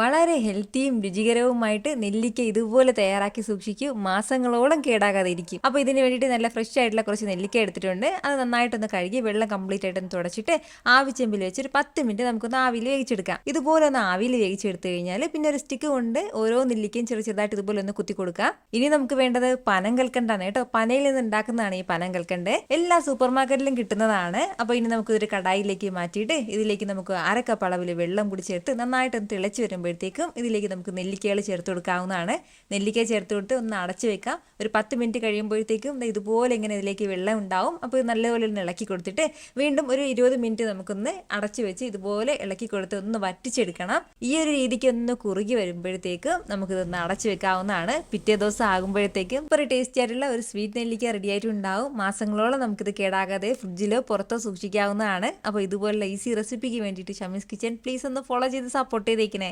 വളരെ ഹെൽത്തിയും രുചികരവുമായിട്ട് നെല്ലിക്ക ഇതുപോലെ തയ്യാറാക്കി സൂക്ഷിക്കൂ. മാസങ്ങളോളം കേടാകാതെ ഇരിക്കും. അപ്പോൾ ഇതിന് വേണ്ടിയിട്ട് നല്ല ഫ്രഷ് ആയിട്ടുള്ള കുറച്ച് നെല്ലിക്ക എടുത്തിട്ടുണ്ട്. അത് നന്നായിട്ടൊന്ന് കഴുകി വെള്ളം കംപ്ലീറ്റ് ആയിട്ടൊന്ന് തുടച്ചിട്ട് ആവിച്ചെമ്പിൽ വെച്ച് ഒരു പത്ത് മിനിറ്റ് നമുക്കൊന്ന് ആവിയിൽ വേവിച്ചെടുക്കാം. ഇതുപോലെ ഒന്ന് ആവിയിൽ വേവിച്ചെടുത്തു കഴിഞ്ഞാൽ പിന്നെ ഒരു സ്റ്റിക്ക് കൊണ്ട് ഓരോ നെല്ലിക്കയും ചെറു ചെറുതായിട്ട് ഇതുപോലെ ഒന്ന് കുത്തി കൊടുക്കാം. ഇനി നമുക്ക് വേണ്ടത് പനം കൽക്കണ്ടാണ് കേട്ടോ. പനയിൽ നിന്ന് ഉണ്ടാക്കുന്നതാണ് ഈ പനം കൽക്കണ്ട്. എല്ലാ സൂപ്പർ മാർക്കറ്റിലും കിട്ടുന്നതാണ്. അപ്പോൾ ഇനി നമുക്ക് ഒരു കടായിലേക്ക് മാറ്റിയിട്ട് ഇതിലേക്ക് നമുക്ക് അര കപ്പ് അളവിൽ വെള്ളം കുടിച്ചെടുത്ത് നന്നായിട്ടൊന്ന് തിളച്ച് വരുമ്പോഴത്തേക്കും ഇതിലേക്ക് നമുക്ക് നെല്ലിക്കകൾ ചേർത്ത് കൊടുക്കാവുന്നതാണ്. നെല്ലിക്ക ചേർത്ത് കൊടുത്ത് ഒന്ന് അടച്ചു വെക്കാം. ഒരു പത്ത് മിനിറ്റ് കഴിയുമ്പോഴത്തേക്കും ഇതുപോലെ ഇങ്ങനെ ഇതിലേക്ക് വെള്ളം ഉണ്ടാവും. അപ്പോൾ ഇത് നല്ലപോലെ ഒന്ന് ഇളക്കി കൊടുത്തിട്ട് വീണ്ടും ഒരു ഇരുപത് മിനിറ്റ് നമുക്കൊന്ന് അടച്ചു വെച്ച് ഇതുപോലെ ഇളക്കി കൊടുത്ത് ഒന്ന് വറ്റിച്ചെടുക്കണം. ഈ ഒരു രീതിക്ക് ഒന്ന് കുറുകി വരുമ്പോഴത്തേക്കും നമുക്കിതൊന്ന് അടച്ചു വെക്കാവുന്നതാണ്. പിറ്റേ ദിവസം ആകുമ്പോഴത്തേക്കും ഒരു ടേസ്റ്റി ആയിട്ടുള്ള ഒരു സ്വീറ്റ് നെല്ലിക്ക റെഡി ആയിട്ടുണ്ടാവും. മാസങ്ങളോളം നമുക്കിത് കേടാകാതെ ഫ്രിഡ്ജിലോ പുറത്തോ സൂക്ഷിക്കാവുന്നതാണ്. അപ്പോൾ ഇതുപോലുള്ള ഈസി റെസിപ്പിക്ക് വേണ്ടിയിട്ട് ഷമീസ് കിച്ചൻ പ്ലീസ് ഒന്ന് ഫോളോ ചെയ്ത് സപ്പോർട്ട് ചെയ്തേക്കണേ.